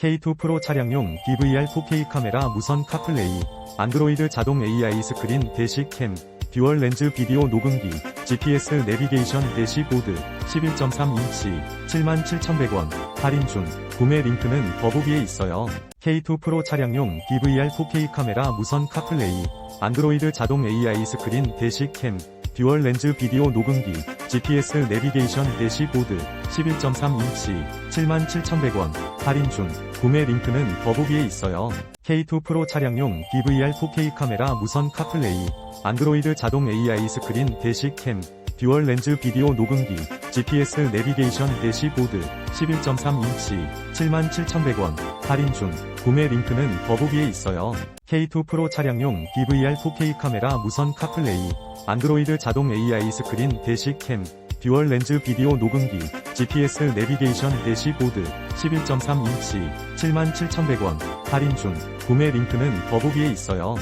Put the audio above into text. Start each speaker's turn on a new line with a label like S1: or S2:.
S1: K2 프로 차량용 DVR 4K 카메라 무선 카플레이, 안드로이드 자동 AI 스크린 대시 캠, 듀얼 렌즈 비디오 녹음기, GPS 내비게이션 대시보드, 11.3인치, 77,100원, 할인 중, 구매 링크는 더보기에 있어요. K2 프로 차량용 DVR 4K 카메라 무선 카플레이, 안드로이드 자동 AI 스크린 대시 캠, 듀얼 렌즈 비디오 녹음기, GPS 내비게이션 대시보드, 11.3인치, 77,100원, 할인 중, 구매 링크는 더보기에 있어요. K2 프로 차량용 DVR 4K 카메라 무선 카플레이, 안드로이드 자동 AI 스크린 대시 캠, 듀얼 렌즈 비디오 녹음기, GPS 내비게이션 대시보드, 11.3인치, 77,100원, 할인 중, 구매 링크는 더보기에 있어요. K2 프로 차량용 DVR 4K 카메라 무선 카플레이, 안드로이드 자동 AI 스크린 대시 캠, 듀얼 렌즈 비디오 녹음기, GPS 내비게이션 대시보드, 11.3인치, 77,100원, 할인 중, 구매 링크는 더보기에 있어요.